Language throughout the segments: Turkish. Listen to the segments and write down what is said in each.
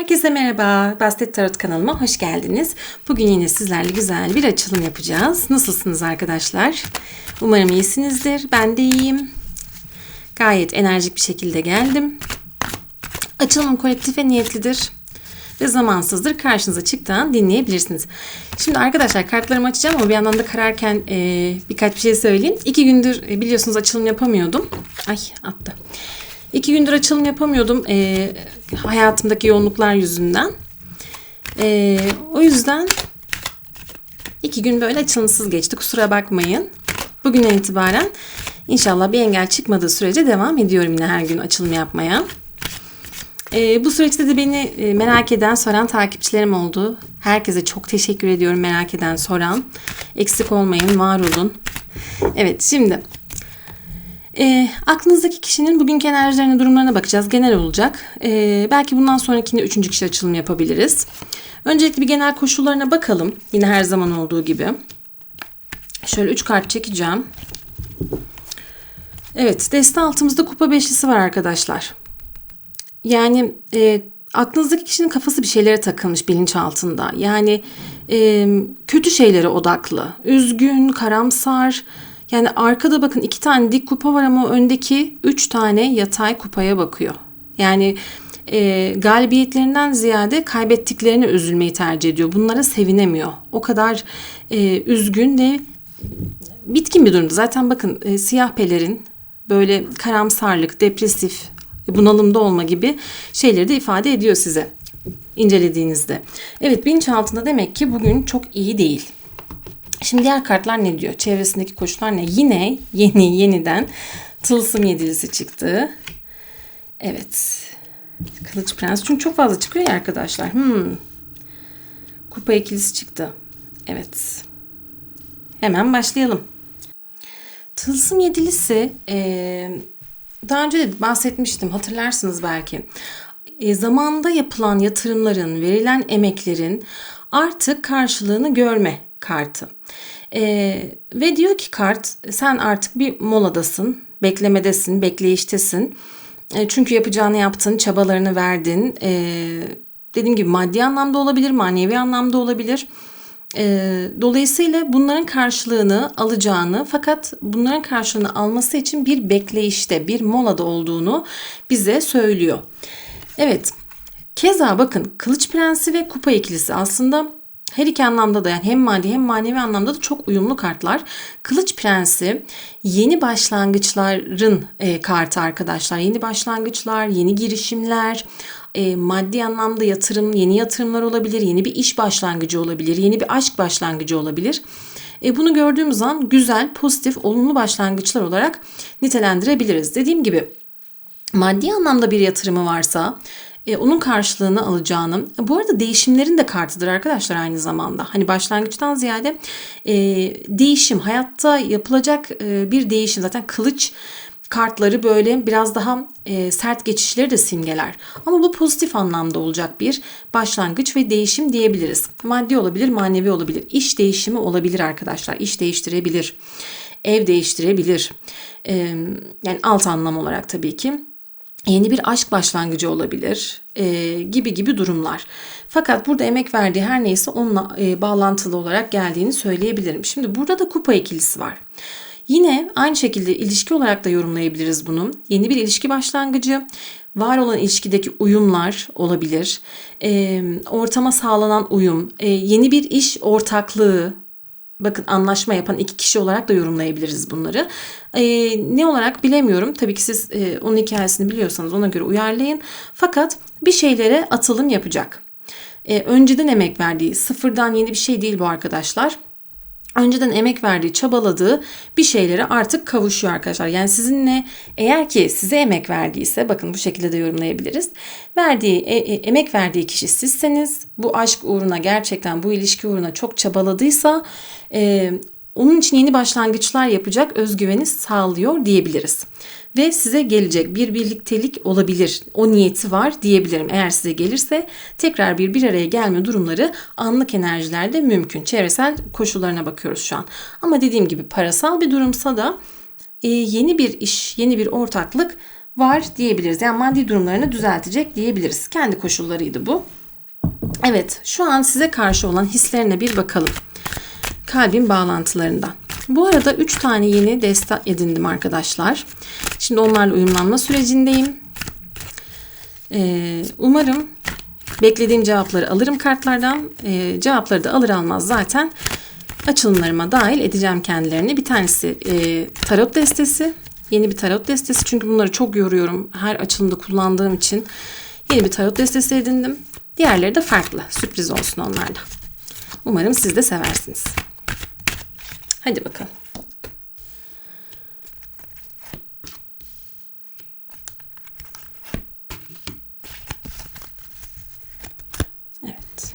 Herkese merhaba. Bastet Tarot kanalıma hoş geldiniz. Bugün yine sizlerle güzel bir açılım yapacağız. Nasılsınız arkadaşlar? Umarım iyisinizdir. Ben de iyiyim. Gayet enerjik bir şekilde geldim. Açılım kolektif ve niyetlidir. Ve zamansızdır. Karşınıza çıktığından dinleyebilirsiniz. Şimdi arkadaşlar kartlarımı açacağım ama bir yandan da kararken e, birkaç bir şey söyleyeyim. İki gündür e, biliyorsunuz açılım yapamıyordum. Ay attı. İki gündür açılım yapamıyordum e, hayatımdaki yoğunluklar yüzünden. E, o yüzden iki gün böyle açılımsız geçti. Kusura bakmayın. Bugünden itibaren inşallah bir engel çıkmadığı sürece devam ediyorum yine her gün açılım yapmaya. E, bu süreçte de beni e, merak eden, soran takipçilerim oldu. Herkese çok teşekkür ediyorum merak eden, soran. Eksik olmayın, var olun. Evet şimdi e, aklınızdaki kişinin bugünkü enerjilerine, durumlarına bakacağız. Genel olacak. E, belki bundan sonrakinde üçüncü kişi açılım yapabiliriz. Öncelikle bir genel koşullarına bakalım. Yine her zaman olduğu gibi. Şöyle üç kart çekeceğim. Evet, deste altımızda kupa beşlisi var arkadaşlar. Yani e, aklınızdaki kişinin kafası bir şeylere takılmış bilinç altında. Yani e, kötü şeylere odaklı. Üzgün, karamsar, yani arkada bakın iki tane dik kupa var ama öndeki üç tane yatay kupaya bakıyor. Yani e, galibiyetlerinden ziyade kaybettiklerine üzülmeyi tercih ediyor. Bunlara sevinemiyor. O kadar e, üzgün ve bitkin bir durumda. Zaten bakın e, siyah pelerin böyle karamsarlık, depresif, bunalımda olma gibi şeyleri de ifade ediyor size incelediğinizde. Evet bilinçaltında demek ki bugün çok iyi değil. Şimdi diğer kartlar ne diyor? Çevresindeki koşullar ne? Yine yeni yeniden tılsım yedilisi çıktı. Evet. Kılıç Prens. Çünkü çok fazla çıkıyor ya arkadaşlar. Hmm. Kupa ikilisi çıktı. Evet. Hemen başlayalım. Tılsım yedilisi ee, daha önce de bahsetmiştim hatırlarsınız belki. E, zamanda yapılan yatırımların, verilen emeklerin artık karşılığını görme kartı. E, ve diyor ki kart sen artık bir moladasın, beklemedesin, bekleyiştesin. E, çünkü yapacağını yaptın, çabalarını verdin. E, dediğim gibi maddi anlamda olabilir, manevi anlamda olabilir. E, dolayısıyla bunların karşılığını alacağını fakat bunların karşılığını alması için bir bekleyişte, bir molada olduğunu bize söylüyor. Evet, keza bakın Kılıç Prensi ve Kupa ikilisi aslında her iki anlamda da yani hem maddi hem manevi anlamda da çok uyumlu kartlar. Kılıç Prensi yeni başlangıçların e, kartı arkadaşlar. Yeni başlangıçlar, yeni girişimler, e, maddi anlamda yatırım, yeni yatırımlar olabilir, yeni bir iş başlangıcı olabilir, yeni bir aşk başlangıcı olabilir. E, bunu gördüğümüz an güzel, pozitif, olumlu başlangıçlar olarak nitelendirebiliriz. Dediğim gibi maddi anlamda bir yatırımı varsa e, onun karşılığını alacağını. Bu arada değişimlerin de kartıdır arkadaşlar aynı zamanda. Hani başlangıçtan ziyade e, değişim, hayatta yapılacak e, bir değişim. Zaten kılıç kartları böyle biraz daha e, sert geçişleri de simgeler. Ama bu pozitif anlamda olacak bir başlangıç ve değişim diyebiliriz. Maddi olabilir, manevi olabilir. İş değişimi olabilir arkadaşlar. İş değiştirebilir. Ev değiştirebilir. E, yani alt anlam olarak tabii ki yeni bir aşk başlangıcı olabilir e, gibi gibi durumlar. Fakat burada emek verdiği her neyse onunla e, bağlantılı olarak geldiğini söyleyebilirim. Şimdi burada da kupa ikilisi var. Yine aynı şekilde ilişki olarak da yorumlayabiliriz bunu. Yeni bir ilişki başlangıcı, var olan ilişkideki uyumlar olabilir. E, ortama sağlanan uyum, e, yeni bir iş ortaklığı bakın anlaşma yapan iki kişi olarak da yorumlayabiliriz bunları. E, ne olarak bilemiyorum. Tabii ki siz e, onun hikayesini biliyorsanız ona göre uyarlayın. Fakat bir şeylere atılım yapacak. E, önceden emek verdiği, sıfırdan yeni bir şey değil bu arkadaşlar önceden emek verdiği, çabaladığı bir şeylere artık kavuşuyor arkadaşlar. Yani sizinle eğer ki size emek verdiyse bakın bu şekilde de yorumlayabiliriz. Verdiği e, e, emek verdiği kişi sizseniz bu aşk uğruna gerçekten bu ilişki uğruna çok çabaladıysa e, onun için yeni başlangıçlar yapacak özgüveni sağlıyor diyebiliriz. Ve size gelecek bir birliktelik olabilir. O niyeti var diyebilirim. Eğer size gelirse tekrar bir bir araya gelme durumları anlık enerjilerde mümkün. Çevresel koşullarına bakıyoruz şu an. Ama dediğim gibi parasal bir durumsa da e, yeni bir iş, yeni bir ortaklık var diyebiliriz. Yani maddi durumlarını düzeltecek diyebiliriz. Kendi koşullarıydı bu. Evet, şu an size karşı olan hislerine bir bakalım. Kalbin bağlantılarından. Bu arada 3 tane yeni deste edindim arkadaşlar. Şimdi onlarla uyumlanma sürecindeyim. Ee, umarım beklediğim cevapları alırım kartlardan. Ee, cevapları da alır almaz zaten açılımlarıma dahil edeceğim kendilerini. Bir tanesi e, tarot destesi. Yeni bir tarot destesi. Çünkü bunları çok yoruyorum. Her açılımda kullandığım için yeni bir tarot destesi edindim. Diğerleri de farklı. Sürpriz olsun onlarda. Umarım siz de seversiniz. Hadi bakalım. Evet.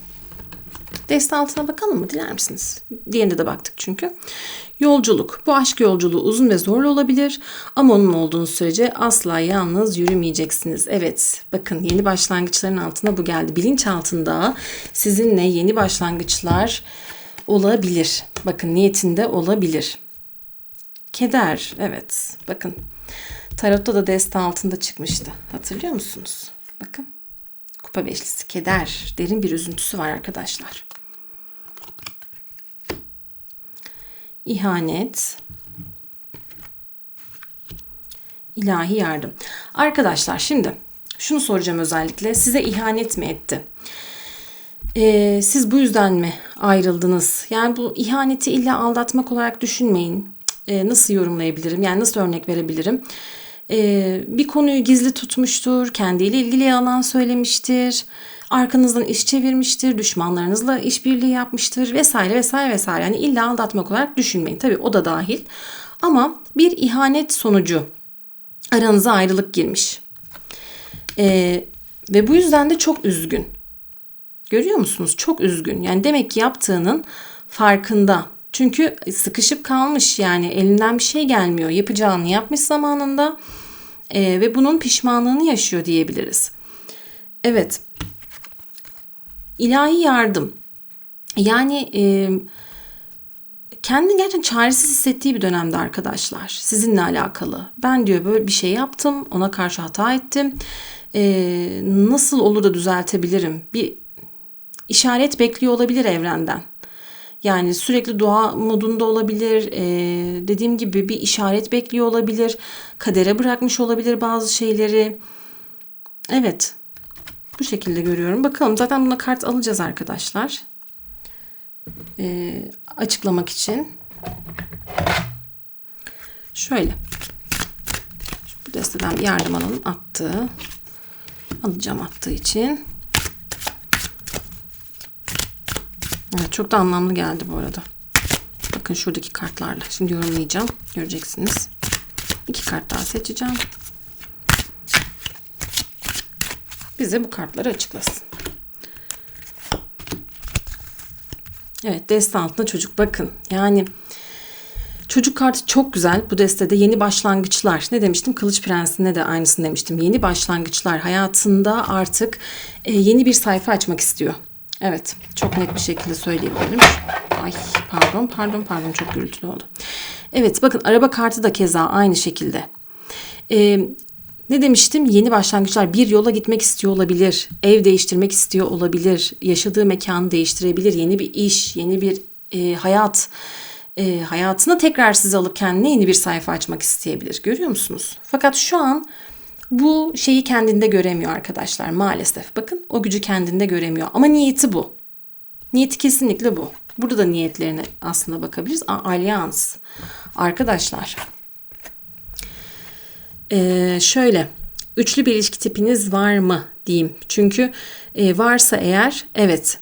Deste altına bakalım mı? Diler misiniz? Diğerine de baktık çünkü. Yolculuk. Bu aşk yolculuğu uzun ve zorlu olabilir ama onun olduğunuz sürece asla yalnız yürümeyeceksiniz. Evet, bakın yeni başlangıçların altına bu geldi. Bilinç altında sizinle yeni başlangıçlar olabilir. Bakın niyetinde olabilir. Keder, evet. Bakın tarotta da deste altında çıkmıştı. Hatırlıyor musunuz? Bakın. Kupa beşlisi, keder, derin bir üzüntüsü var arkadaşlar. İhanet, ilahi yardım. Arkadaşlar şimdi şunu soracağım özellikle. Size ihanet mi etti? Ee, siz bu yüzden mi ayrıldınız? Yani bu ihaneti illa aldatmak olarak düşünmeyin. Ee, nasıl yorumlayabilirim? Yani nasıl örnek verebilirim? Ee, bir konuyu gizli tutmuştur, kendiyle ilgili yalan söylemiştir, arkanızdan iş çevirmiştir, düşmanlarınızla işbirliği yapmıştır vesaire vesaire vesaire. Yani illa aldatmak olarak düşünmeyin. Tabii o da dahil. Ama bir ihanet sonucu aranıza ayrılık girmiş. Ee, ve bu yüzden de çok üzgün. Görüyor musunuz? Çok üzgün. Yani demek ki yaptığının farkında. Çünkü sıkışıp kalmış yani elinden bir şey gelmiyor. Yapacağını yapmış zamanında e, ve bunun pişmanlığını yaşıyor diyebiliriz. Evet. İlahi yardım. Yani e, kendini gerçekten çaresiz hissettiği bir dönemde arkadaşlar. Sizinle alakalı. Ben diyor böyle bir şey yaptım. Ona karşı hata ettim. E, nasıl olur da düzeltebilirim? Bir işaret bekliyor olabilir evrenden. Yani sürekli dua modunda olabilir. Ee, dediğim gibi bir işaret bekliyor olabilir. Kadere bırakmış olabilir bazı şeyleri. Evet. Bu şekilde görüyorum. Bakalım zaten buna kart alacağız arkadaşlar. Ee, açıklamak için. Şöyle. Bu desteden yardım alalım. Attı. Alacağım attığı için. Evet çok da anlamlı geldi bu arada. Bakın şuradaki kartlarla. Şimdi yorumlayacağım. Göreceksiniz. İki kart daha seçeceğim. Bize bu kartları açıklasın. Evet deste altında çocuk bakın. Yani çocuk kartı çok güzel. Bu destede yeni başlangıçlar. Ne demiştim? Kılıç Prensi'ne de aynısını demiştim. Yeni başlangıçlar. Hayatında artık e, yeni bir sayfa açmak istiyor. Evet çok net bir şekilde söyleyebilirim. Ay pardon pardon pardon çok gürültülü oldu. Evet bakın araba kartı da keza aynı şekilde. Ee, ne demiştim? Yeni başlangıçlar bir yola gitmek istiyor olabilir. Ev değiştirmek istiyor olabilir. Yaşadığı mekanı değiştirebilir. Yeni bir iş, yeni bir e, hayat. E, hayatını tekrar size alıp kendine yeni bir sayfa açmak isteyebilir. Görüyor musunuz? Fakat şu an bu şeyi kendinde göremiyor arkadaşlar maalesef. Bakın o gücü kendinde göremiyor ama niyeti bu. Niyeti kesinlikle bu. Burada da niyetlerine aslında bakabiliriz. Alyans. Arkadaşlar. Ee, şöyle. Üçlü bir ilişki tipiniz var mı diyeyim. Çünkü e, varsa eğer evet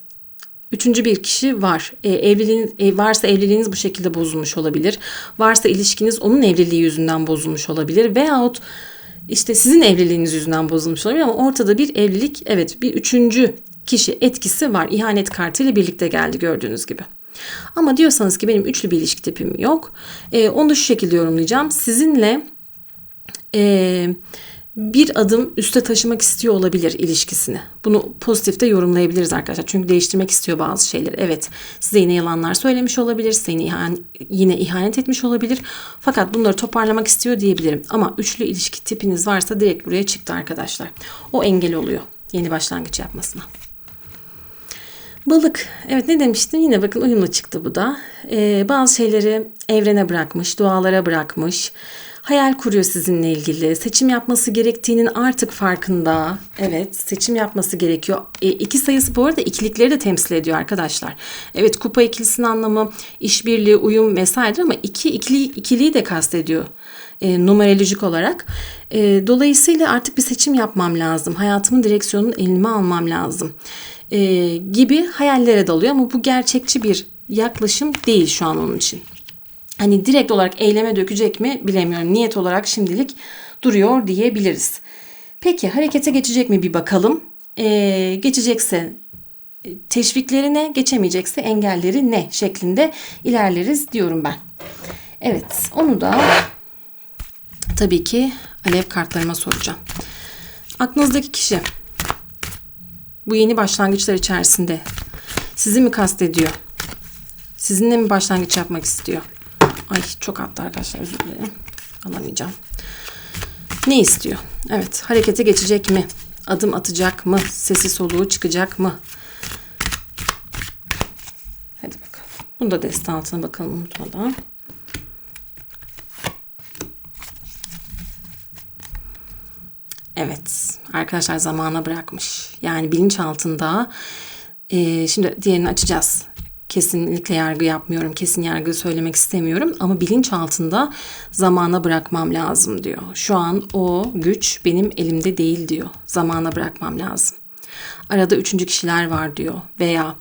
Üçüncü bir kişi var. E, evliliğiniz, e, varsa evliliğiniz bu şekilde bozulmuş olabilir. Varsa ilişkiniz onun evliliği yüzünden bozulmuş olabilir. Veyahut işte sizin evliliğiniz yüzünden bozulmuş olabilir ama ortada bir evlilik evet bir üçüncü kişi etkisi var. İhanet kartıyla birlikte geldi gördüğünüz gibi. Ama diyorsanız ki benim üçlü bir ilişki tipim yok. E, onu şu şekilde yorumlayacağım. Sizinle e, bir adım üste taşımak istiyor olabilir ilişkisini. Bunu pozitifte yorumlayabiliriz arkadaşlar. Çünkü değiştirmek istiyor bazı şeyleri. Evet size yine yalanlar söylemiş olabilir. Size yine, yine ihanet etmiş olabilir. Fakat bunları toparlamak istiyor diyebilirim. Ama üçlü ilişki tipiniz varsa direkt buraya çıktı arkadaşlar. O engel oluyor yeni başlangıç yapmasına. Balık. Evet ne demiştim? Yine bakın uyumlu çıktı bu da. Ee, bazı şeyleri evrene bırakmış, dualara bırakmış. Hayal kuruyor sizinle ilgili. Seçim yapması gerektiğinin artık farkında. Evet seçim yapması gerekiyor. E, iki sayısı bu arada ikilikleri de temsil ediyor arkadaşlar. Evet kupa ikilisinin anlamı işbirliği, uyum vesaire ama iki ikili, ikiliği de kastediyor e, numerolojik olarak. E, dolayısıyla artık bir seçim yapmam lazım. Hayatımın direksiyonunu elime almam lazım. E, gibi hayallere dalıyor ama bu gerçekçi bir yaklaşım değil şu an onun için. Hani direkt olarak eyleme dökecek mi bilemiyorum. Niyet olarak şimdilik duruyor diyebiliriz. Peki harekete geçecek mi bir bakalım. Ee, geçecekse e, teşvikleri ne, geçemeyecekse engelleri ne şeklinde ilerleriz diyorum ben. Evet onu da tabii ki alev kartlarıma soracağım. Aklınızdaki kişi bu yeni başlangıçlar içerisinde sizi mi kastediyor? Sizinle mi başlangıç yapmak istiyor? Ay çok attı arkadaşlar özür dilerim. Alamayacağım. Ne istiyor? Evet harekete geçecek mi? Adım atacak mı? Sesi soluğu çıkacak mı? Hadi bakalım. Bunu da deste altına bakalım unutmadan. Evet arkadaşlar zamana bırakmış. Yani bilinç altında e, şimdi diğerini açacağız kesinlikle yargı yapmıyorum, kesin yargı söylemek istemiyorum ama bilinç altında zamana bırakmam lazım diyor. Şu an o güç benim elimde değil diyor. Zamana bırakmam lazım. Arada üçüncü kişiler var diyor veya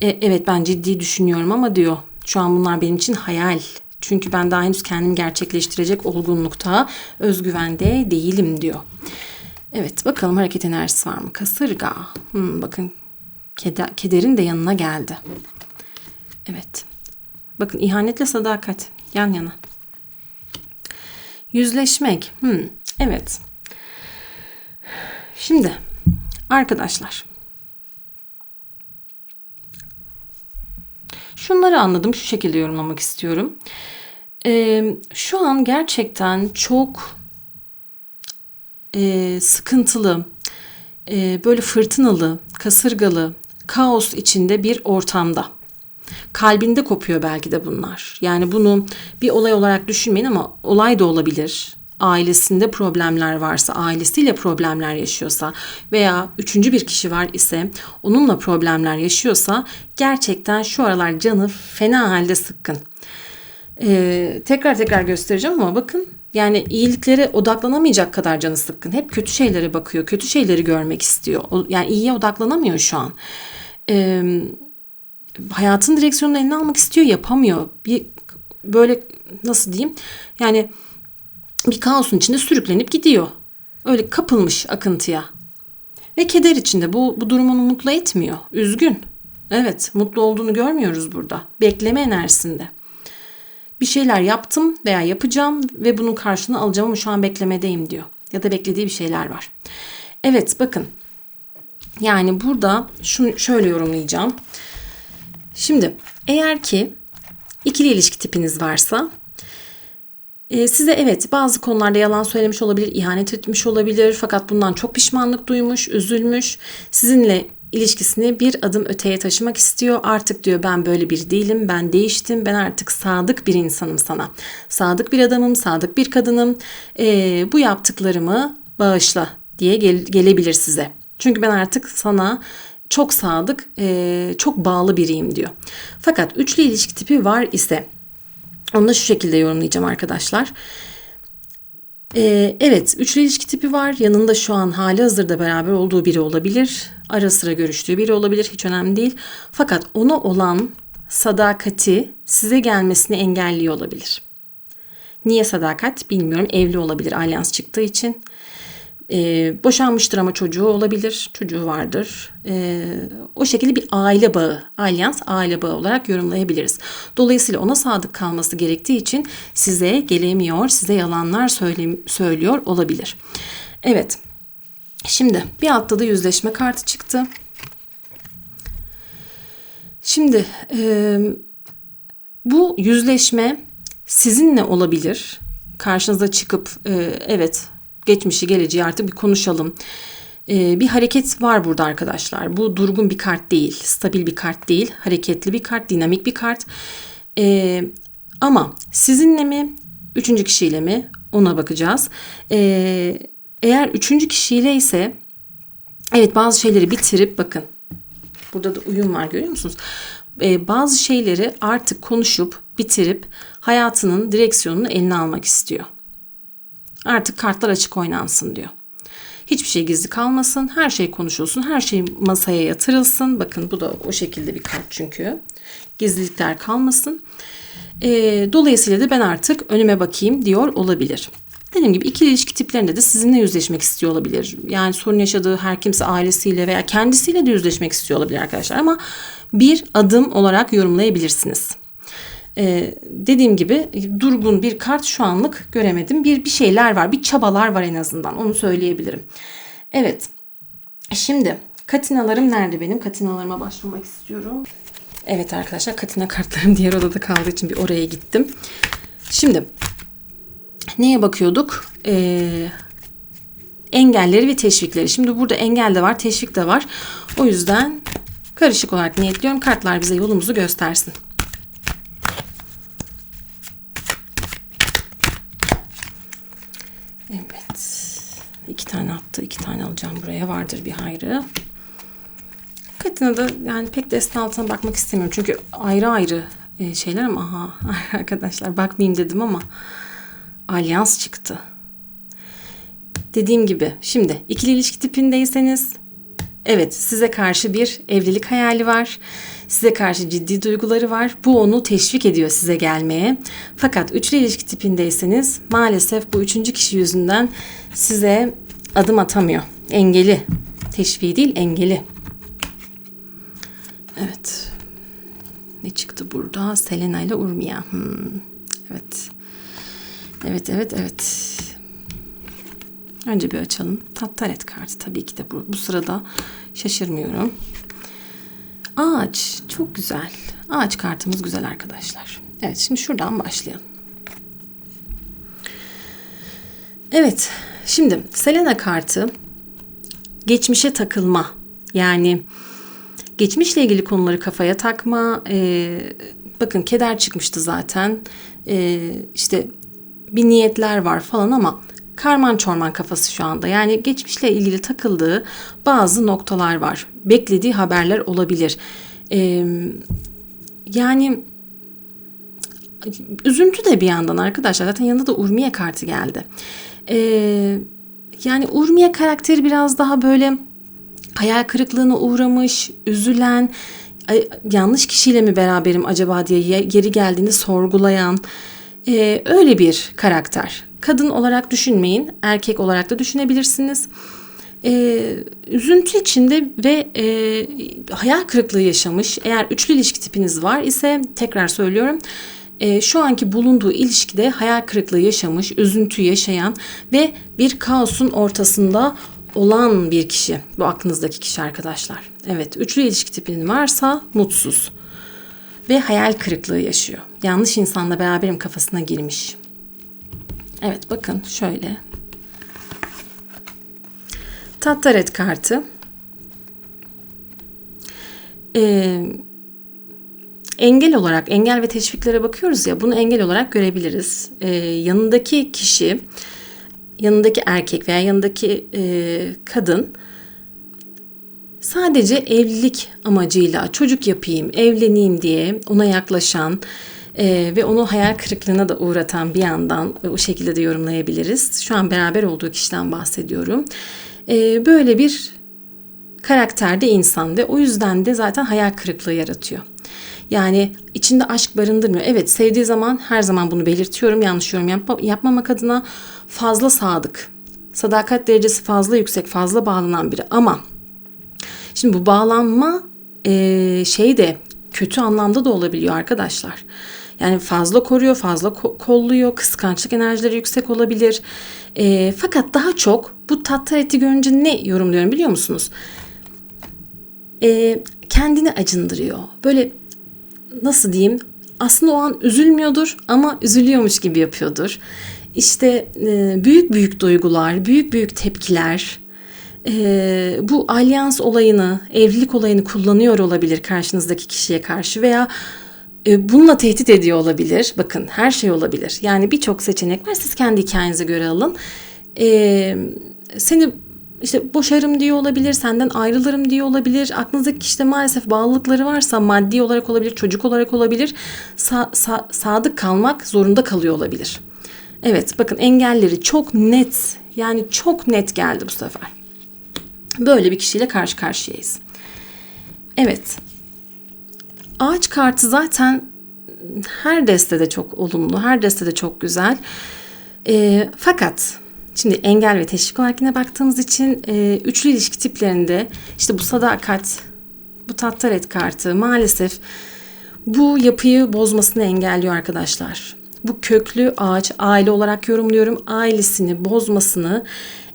e, evet ben ciddi düşünüyorum ama diyor şu an bunlar benim için hayal. Çünkü ben daha henüz kendimi gerçekleştirecek olgunlukta, özgüvende değilim diyor. Evet bakalım hareket enerjisi var mı? Kasırga. Hmm, bakın keder, kederin de yanına geldi. Evet. Bakın ihanetle sadakat yan yana. Yüzleşmek. Hmm, evet. Şimdi arkadaşlar. Şunları anladım. Şu şekilde yorumlamak istiyorum. Ee, şu an gerçekten çok e, sıkıntılı, e, böyle fırtınalı, kasırgalı, kaos içinde bir ortamda kalbinde kopuyor belki de bunlar. Yani bunu bir olay olarak düşünmeyin ama olay da olabilir. Ailesinde problemler varsa, ailesiyle problemler yaşıyorsa veya üçüncü bir kişi var ise onunla problemler yaşıyorsa gerçekten şu aralar canı fena halde sıkkın. Ee, tekrar tekrar göstereceğim ama bakın yani iyiliklere odaklanamayacak kadar canı sıkkın. Hep kötü şeylere bakıyor, kötü şeyleri görmek istiyor. Yani iyiye odaklanamıyor şu an. Ee, hayatın direksiyonunu eline almak istiyor yapamıyor. Bir böyle nasıl diyeyim yani bir kaosun içinde sürüklenip gidiyor. Öyle kapılmış akıntıya. Ve keder içinde bu, bu durum onu mutlu etmiyor. Üzgün. Evet mutlu olduğunu görmüyoruz burada. Bekleme enerjisinde. Bir şeyler yaptım veya yapacağım ve bunun karşılığını alacağım ama şu an beklemedeyim diyor. Ya da beklediği bir şeyler var. Evet bakın. Yani burada şunu şöyle yorumlayacağım. Şimdi eğer ki ikili ilişki tipiniz varsa e, size evet bazı konularda yalan söylemiş olabilir, ihanet etmiş olabilir fakat bundan çok pişmanlık duymuş, üzülmüş. Sizinle ilişkisini bir adım öteye taşımak istiyor. Artık diyor ben böyle bir değilim, ben değiştim, ben artık sadık bir insanım sana. Sadık bir adamım, sadık bir kadınım. E, bu yaptıklarımı bağışla diye gel- gelebilir size. Çünkü ben artık sana çok sadık, e, çok bağlı biriyim diyor. Fakat üçlü ilişki tipi var ise onu da şu şekilde yorumlayacağım arkadaşlar. Ee, evet, üçlü ilişki tipi var. Yanında şu an hali hazırda beraber olduğu biri olabilir. Ara sıra görüştüğü biri olabilir. Hiç önemli değil. Fakat ona olan sadakati size gelmesini engelliyor olabilir. Niye sadakat bilmiyorum. Evli olabilir alyans çıktığı için. E, boşanmıştır ama çocuğu olabilir, çocuğu vardır. E, o şekilde bir aile bağı, alyans aile bağı olarak yorumlayabiliriz. Dolayısıyla ona sadık kalması gerektiği için size gelemiyor, size yalanlar söyle, söylüyor olabilir. Evet. Şimdi bir altta da yüzleşme kartı çıktı. Şimdi e, bu yüzleşme sizinle olabilir. Karşınıza çıkıp e, evet geçmişi geleceği artık bir konuşalım. E, bir hareket var burada arkadaşlar. Bu durgun bir kart değil, stabil bir kart değil, hareketli bir kart, dinamik bir kart. E, ama sizinle mi, üçüncü kişiyle mi ona bakacağız. E, eğer üçüncü kişiyle ise evet bazı şeyleri bitirip bakın burada da uyum var görüyor musunuz? Ee, bazı şeyleri artık konuşup bitirip hayatının direksiyonunu eline almak istiyor. Artık kartlar açık oynansın diyor. Hiçbir şey gizli kalmasın, her şey konuşulsun, her şey masaya yatırılsın. Bakın bu da o şekilde bir kart çünkü. Gizlilikler kalmasın. E, dolayısıyla da ben artık önüme bakayım diyor olabilir. Dediğim gibi ikili ilişki tiplerinde de sizinle yüzleşmek istiyor olabilir. Yani sorun yaşadığı her kimse ailesiyle veya kendisiyle de yüzleşmek istiyor olabilir arkadaşlar. Ama bir adım olarak yorumlayabilirsiniz. Ee, dediğim gibi durgun bir kart şu anlık göremedim. Bir bir şeyler var, bir çabalar var en azından. Onu söyleyebilirim. Evet. Şimdi katinalarım nerede benim? Katinalarıma başlamak istiyorum. Evet arkadaşlar katina kartlarım diğer odada kaldığı için bir oraya gittim. Şimdi neye bakıyorduk? Ee, engelleri ve teşvikleri. Şimdi burada engel de var, teşvik de var. O yüzden karışık olarak niyetliyorum. Kartlar bize yolumuzu göstersin. Evet. İki tane attı. iki tane alacağım buraya. Vardır bir hayrı. Katina da yani pek destan altına bakmak istemiyorum. Çünkü ayrı ayrı e, şeyler ama aha arkadaşlar bakmayayım dedim ama alyans çıktı. Dediğim gibi şimdi ikili ilişki tipindeyseniz evet size karşı bir evlilik hayali var. Size karşı ciddi duyguları var. Bu onu teşvik ediyor size gelmeye. Fakat üçlü ilişki tipindeyseniz maalesef bu üçüncü kişi yüzünden size adım atamıyor. Engeli. Teşviği değil engeli. Evet. Ne çıktı burada? Selena ile Urmia. Hmm. Evet. Evet, evet, evet. Önce bir açalım. Tattaret kartı tabii ki de bu, bu sırada şaşırmıyorum. Ağaç çok güzel. Ağaç kartımız güzel arkadaşlar. Evet şimdi şuradan başlayalım. Evet şimdi Selena kartı geçmişe takılma. Yani geçmişle ilgili konuları kafaya takma. E, bakın keder çıkmıştı zaten. E, işte bir niyetler var falan ama karman çorman kafası şu anda. Yani geçmişle ilgili takıldığı bazı noktalar var. Beklediği haberler olabilir. Ee, yani üzüntü de bir yandan arkadaşlar. Zaten yanında da Urmiye kartı geldi. Ee, yani Urmiye karakteri biraz daha böyle hayal kırıklığına uğramış, üzülen, yanlış kişiyle mi beraberim acaba diye geri geldiğinde sorgulayan e, öyle bir karakter. Kadın olarak düşünmeyin, erkek olarak da düşünebilirsiniz. E, üzüntü içinde ve e, hayal kırıklığı yaşamış. Eğer üçlü ilişki tipiniz var ise tekrar söylüyorum e, şu anki bulunduğu ilişkide hayal kırıklığı yaşamış, üzüntü yaşayan ve bir kaosun ortasında olan bir kişi. Bu aklınızdaki kişi arkadaşlar. Evet, üçlü ilişki tipinin varsa mutsuz ve hayal kırıklığı yaşıyor. Yanlış insanla beraberim kafasına girmiş. Evet bakın şöyle. Tattaret kartı. Ee, engel olarak, engel ve teşviklere bakıyoruz ya, bunu engel olarak görebiliriz. Ee, yanındaki kişi, yanındaki erkek veya yanındaki e, kadın sadece evlilik amacıyla çocuk yapayım, evleneyim diye ona yaklaşan e, ve onu hayal kırıklığına da uğratan bir yandan e, o şekilde de yorumlayabiliriz. Şu an beraber olduğu kişiden bahsediyorum. E, böyle bir karakterde insan ve o yüzden de zaten hayal kırıklığı yaratıyor. Yani içinde aşk barındırmıyor. Evet sevdiği zaman her zaman bunu belirtiyorum. Yanlış yorum yapma, yapmamak adına fazla sadık. Sadakat derecesi fazla yüksek, fazla bağlanan biri ama Şimdi bu bağlanma e, şey de kötü anlamda da olabiliyor arkadaşlar. Yani fazla koruyor, fazla ko- kolluyor, kıskançlık enerjileri yüksek olabilir. E, fakat daha çok bu tattareti görünce ne yorumluyorum biliyor musunuz? E, kendini acındırıyor. Böyle nasıl diyeyim aslında o an üzülmüyordur ama üzülüyormuş gibi yapıyordur. İşte e, büyük büyük duygular, büyük büyük tepkiler, e, bu alyans olayını, evlilik olayını kullanıyor olabilir karşınızdaki kişiye karşı veya e, bununla tehdit ediyor olabilir. Bakın her şey olabilir. Yani birçok seçenek var. Siz kendi hikayenize göre alın. E, seni işte boşarım diyor olabilir, senden ayrılırım diyor olabilir. Aklınızdaki işte maalesef bağlılıkları varsa maddi olarak olabilir, çocuk olarak olabilir. Sa- sa- sadık kalmak zorunda kalıyor olabilir. Evet bakın engelleri çok net yani çok net geldi bu sefer. Böyle bir kişiyle karşı karşıyayız. Evet. Ağaç kartı zaten her destede çok olumlu, her destede çok güzel. E, fakat şimdi engel ve teşvik olarak yine baktığımız için e, üçlü ilişki tiplerinde işte bu sadakat, bu tattaret kartı maalesef bu yapıyı bozmasını engelliyor arkadaşlar. Bu köklü ağaç aile olarak yorumluyorum. Ailesini bozmasını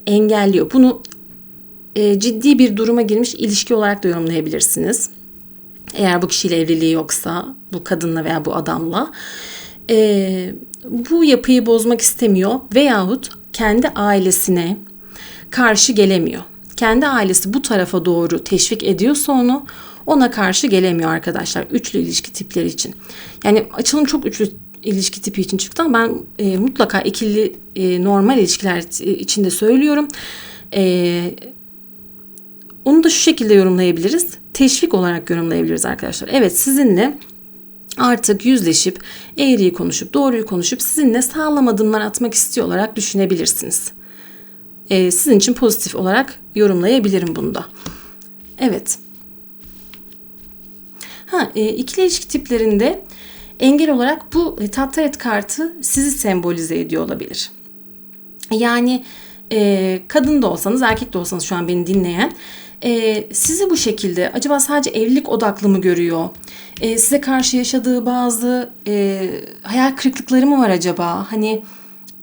engelliyor. Bunu e, ciddi bir duruma girmiş ilişki olarak da yorumlayabilirsiniz. Eğer bu kişiyle evliliği yoksa bu kadınla veya bu adamla e, bu yapıyı bozmak istemiyor veyahut kendi ailesine karşı gelemiyor. Kendi ailesi bu tarafa doğru teşvik ediyorsa onu ona karşı gelemiyor arkadaşlar. Üçlü ilişki tipleri için. Yani açılım çok üçlü ilişki tipi için çıktı ama ben e, mutlaka ikili e, normal ilişkiler içinde söylüyorum. E, onu da şu şekilde yorumlayabiliriz. Teşvik olarak yorumlayabiliriz arkadaşlar. Evet sizinle artık yüzleşip eğriyi konuşup doğruyu konuşup sizinle sağlam adımlar atmak istiyor olarak düşünebilirsiniz. Ee, sizin için pozitif olarak yorumlayabilirim bunu da. Evet. Ha, e, ikili ilişki tiplerinde engel olarak bu e, tattaret kartı sizi sembolize ediyor olabilir. Yani e, kadın da olsanız erkek de olsanız şu an beni dinleyen e, sizi bu şekilde acaba sadece evlilik odaklı mı görüyor? E, size karşı yaşadığı bazı e, hayal kırıklıkları mı var acaba? Hani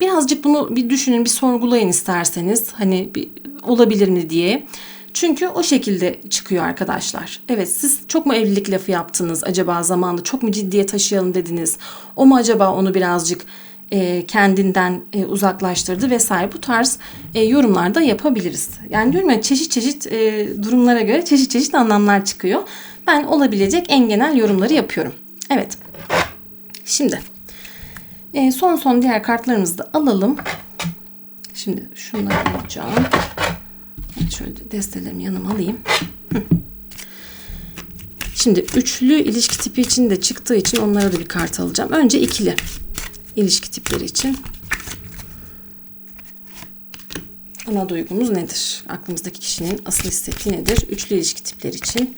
birazcık bunu bir düşünün, bir sorgulayın isterseniz. Hani bir, olabilir mi diye. Çünkü o şekilde çıkıyor arkadaşlar. Evet siz çok mu evlilik lafı yaptınız acaba zamanında çok mu ciddiye taşıyalım dediniz. O mu acaba onu birazcık e, kendinden e, uzaklaştırdı vesaire bu tarz e, yorumlar da yapabiliriz. Yani diyorum ya çeşit çeşit e, durumlara göre çeşit çeşit anlamlar çıkıyor. Ben olabilecek en genel yorumları yapıyorum. Evet. Şimdi e, son son diğer kartlarımızı da alalım. Şimdi şunları alacağım. Şöyle destelerimi yanıma alayım. Şimdi üçlü ilişki tipi için de çıktığı için onlara da bir kart alacağım. Önce ikili ilişki tipleri için ana duygumuz nedir? Aklımızdaki kişinin asıl hissettiği nedir? Üçlü ilişki tipleri için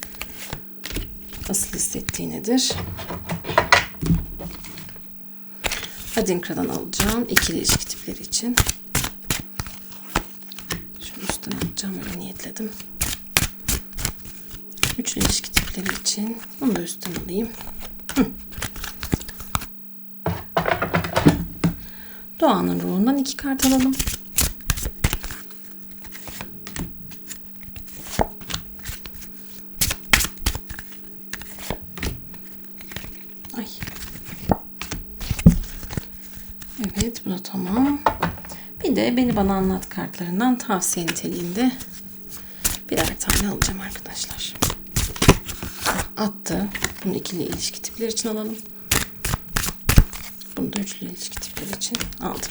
asıl hissettiği nedir? Adinkra'dan alacağım. ikili ilişki tipleri için. Şunu üstten alacağım. Öyle niyetledim. Üçlü ilişki tipleri için. Bunu da üstten alayım. Hı. Doğanın ruhundan iki kart alalım. Ay. Evet bu da tamam. Bir de beni bana anlat kartlarından tavsiye niteliğinde birer tane alacağım arkadaşlar. Attı. Bunu ikili ilişki tipleri için alalım. Da üçlü ilişki tipleri için aldım.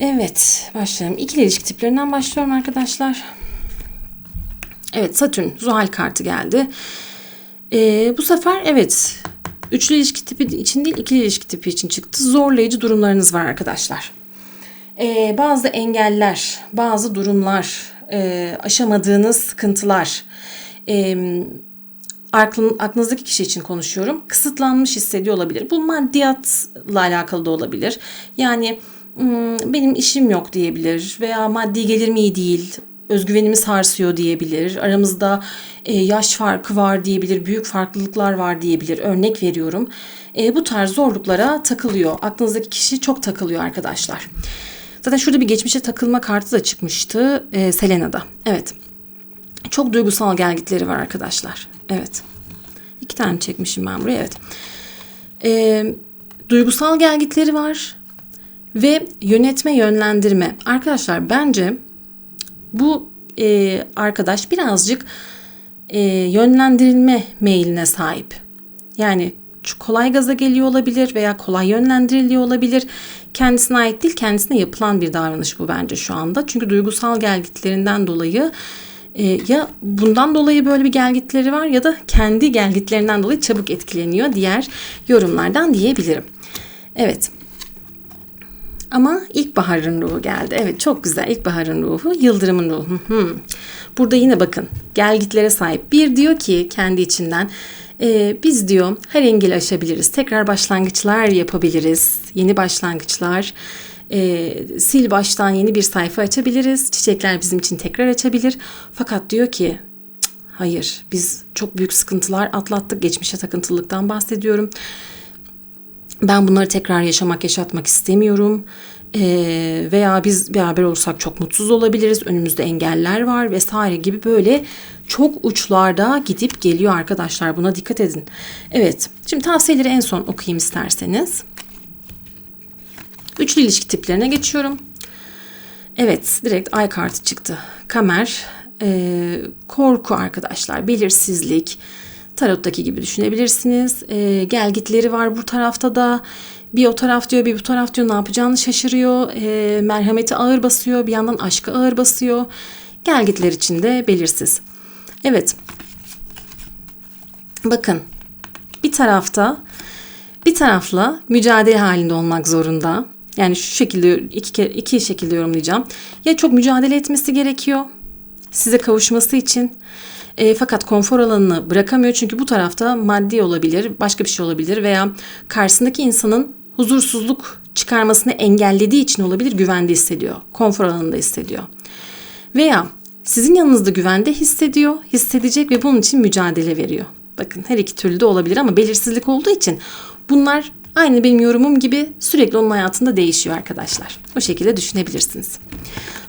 Evet başlayalım. İkili ilişki tiplerinden başlıyorum arkadaşlar. Evet Satürn Zuhal kartı geldi. Ee, bu sefer evet üçlü ilişki tipi için değil ikili ilişki tipi için çıktı. Zorlayıcı durumlarınız var arkadaşlar. Ee, bazı engeller, bazı durumlar, e, aşamadığınız sıkıntılar, e, aklın, aklınızdaki kişi için konuşuyorum. Kısıtlanmış hissediyor olabilir. Bu maddiyatla alakalı da olabilir. Yani benim işim yok diyebilir veya maddi gelirim iyi değil. özgüvenimi sarsıyor diyebilir. Aramızda e, yaş farkı var diyebilir, büyük farklılıklar var diyebilir. Örnek veriyorum. E, bu tarz zorluklara takılıyor. Aklınızdaki kişi çok takılıyor arkadaşlar. Zaten şurada bir geçmişe takılma kartı da çıkmıştı e, Selena'da. Evet. Çok duygusal gelgitleri var arkadaşlar. Evet. İki tane çekmişim ben buraya. Evet. E, duygusal gelgitleri var. Ve yönetme, yönlendirme. Arkadaşlar bence bu e, arkadaş birazcık e, yönlendirilme meyline sahip. Yani kolay gaza geliyor olabilir veya kolay yönlendiriliyor olabilir. Kendisine ait değil, kendisine yapılan bir davranış bu bence şu anda. Çünkü duygusal gelgitlerinden dolayı e, ya bundan dolayı böyle bir gelgitleri var ya da kendi gelgitlerinden dolayı çabuk etkileniyor diğer yorumlardan diyebilirim. Evet. Ama ilkbaharın ruhu geldi. Evet çok güzel ilkbaharın ruhu, yıldırımın ruhu. Hmm. Burada yine bakın gelgitlere sahip. Bir diyor ki kendi içinden e, biz diyor her engeli aşabiliriz. Tekrar başlangıçlar yapabiliriz. Yeni başlangıçlar. E, sil baştan yeni bir sayfa açabiliriz. Çiçekler bizim için tekrar açabilir. Fakat diyor ki hayır biz çok büyük sıkıntılar atlattık. Geçmişe takıntılılıktan bahsediyorum. Ben bunları tekrar yaşamak, yaşatmak istemiyorum. Ee, veya biz beraber olursak çok mutsuz olabiliriz. Önümüzde engeller var vesaire gibi böyle çok uçlarda gidip geliyor arkadaşlar. Buna dikkat edin. Evet. Şimdi tavsiyeleri en son okuyayım isterseniz. Üçlü ilişki tiplerine geçiyorum. Evet, direkt ay kartı çıktı. Kamer, e, korku arkadaşlar, belirsizlik, tarottaki gibi düşünebilirsiniz. E, gelgitleri var bu tarafta da. Bir o taraf diyor, bir bu taraf diyor ne yapacağını şaşırıyor. E, merhameti ağır basıyor, bir yandan aşkı ağır basıyor. Gelgitler içinde belirsiz. Evet. Bakın. Bir tarafta bir tarafla mücadele halinde olmak zorunda. Yani şu şekilde iki, iki şekilde yorumlayacağım. Ya çok mücadele etmesi gerekiyor size kavuşması için. E, fakat konfor alanını bırakamıyor çünkü bu tarafta maddi olabilir, başka bir şey olabilir veya karşısındaki insanın huzursuzluk çıkarmasını engellediği için olabilir güvende hissediyor. Konfor alanında hissediyor. Veya sizin yanınızda güvende hissediyor, hissedecek ve bunun için mücadele veriyor. Bakın her iki türlü de olabilir ama belirsizlik olduğu için bunlar aynı benim yorumum gibi sürekli onun hayatında değişiyor arkadaşlar. O şekilde düşünebilirsiniz.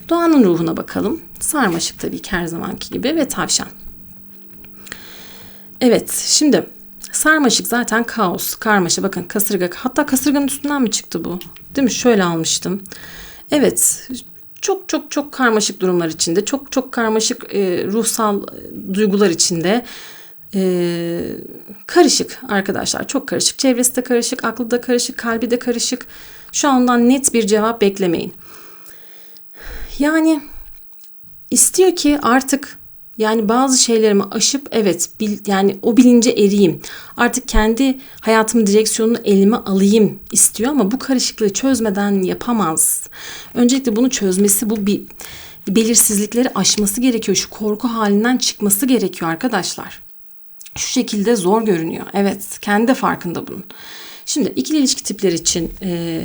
Doğanın ruhuna bakalım. Sarmaşık tabii ki her zamanki gibi ve tavşan. Evet şimdi sarmaşık zaten kaos, karmaşa. Bakın kasırga hatta kasırganın üstünden mi çıktı bu? Değil mi? Şöyle almıştım. Evet çok çok çok karmaşık durumlar içinde, çok çok karmaşık e, ruhsal e, duygular içinde. E, karışık arkadaşlar, çok karışık. Çevresi de karışık, aklı da karışık, kalbi de karışık. Şu andan net bir cevap beklemeyin. Yani istiyor ki artık yani bazı şeylerimi aşıp evet bil, yani o bilince eriyim. Artık kendi hayatımın direksiyonunu elime alayım istiyor ama bu karışıklığı çözmeden yapamaz. Öncelikle bunu çözmesi bu bir belirsizlikleri aşması gerekiyor. Şu korku halinden çıkması gerekiyor arkadaşlar. Şu şekilde zor görünüyor. Evet kendi de farkında bunun. Şimdi ikili ilişki tipleri için e,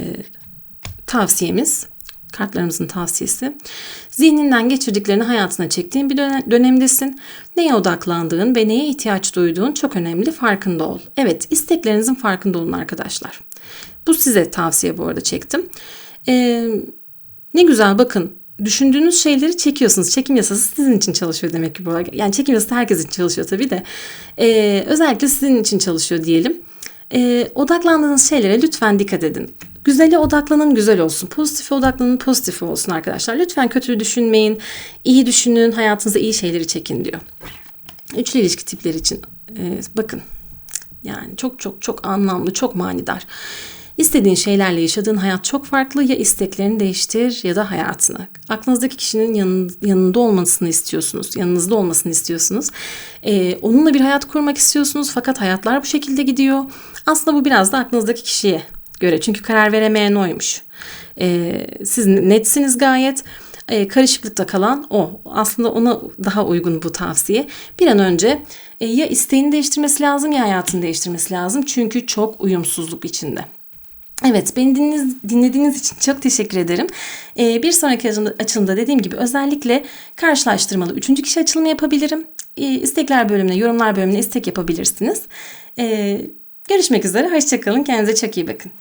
tavsiyemiz kartlarımızın tavsiyesi. Zihninden geçirdiklerini hayatına çektiğin bir dönemdesin. Neye odaklandığın ve neye ihtiyaç duyduğun çok önemli farkında ol. Evet isteklerinizin farkında olun arkadaşlar. Bu size tavsiye bu arada çektim. Ee, ne güzel bakın düşündüğünüz şeyleri çekiyorsunuz. Çekim yasası sizin için çalışıyor demek ki bu. Yani çekim yasası herkes için çalışıyor tabii de. Ee, özellikle sizin için çalışıyor diyelim. Ee, odaklandığınız şeylere lütfen dikkat edin. Güzele odaklanın, güzel olsun. Pozitife odaklanın, pozitif olsun arkadaşlar. Lütfen kötü düşünmeyin. iyi düşünün, hayatınıza iyi şeyleri çekin diyor. Üçlü ilişki tipleri için e, bakın. Yani çok çok çok anlamlı, çok manidar. İstediğin şeylerle yaşadığın hayat çok farklı. Ya isteklerini değiştir ya da hayatını. Aklınızdaki kişinin yanında olmasını istiyorsunuz. Yanınızda olmasını istiyorsunuz. Ee, onunla bir hayat kurmak istiyorsunuz. Fakat hayatlar bu şekilde gidiyor. Aslında bu biraz da aklınızdaki kişiye göre. Çünkü karar veremeyen oymuş. E, siz netsiniz gayet. E, karışıklıkta kalan o. Aslında ona daha uygun bu tavsiye. Bir an önce e, ya isteğini değiştirmesi lazım ya hayatını değiştirmesi lazım. Çünkü çok uyumsuzluk içinde. Evet, beni dinlediğiniz, dinlediğiniz için çok teşekkür ederim. Ee, bir sonraki açılımda, dediğim gibi özellikle karşılaştırmalı üçüncü kişi açılımı yapabilirim. Ee, istekler bölümüne, yorumlar bölümüne istek yapabilirsiniz. Ee, görüşmek üzere, hoşçakalın, kendinize çok iyi bakın.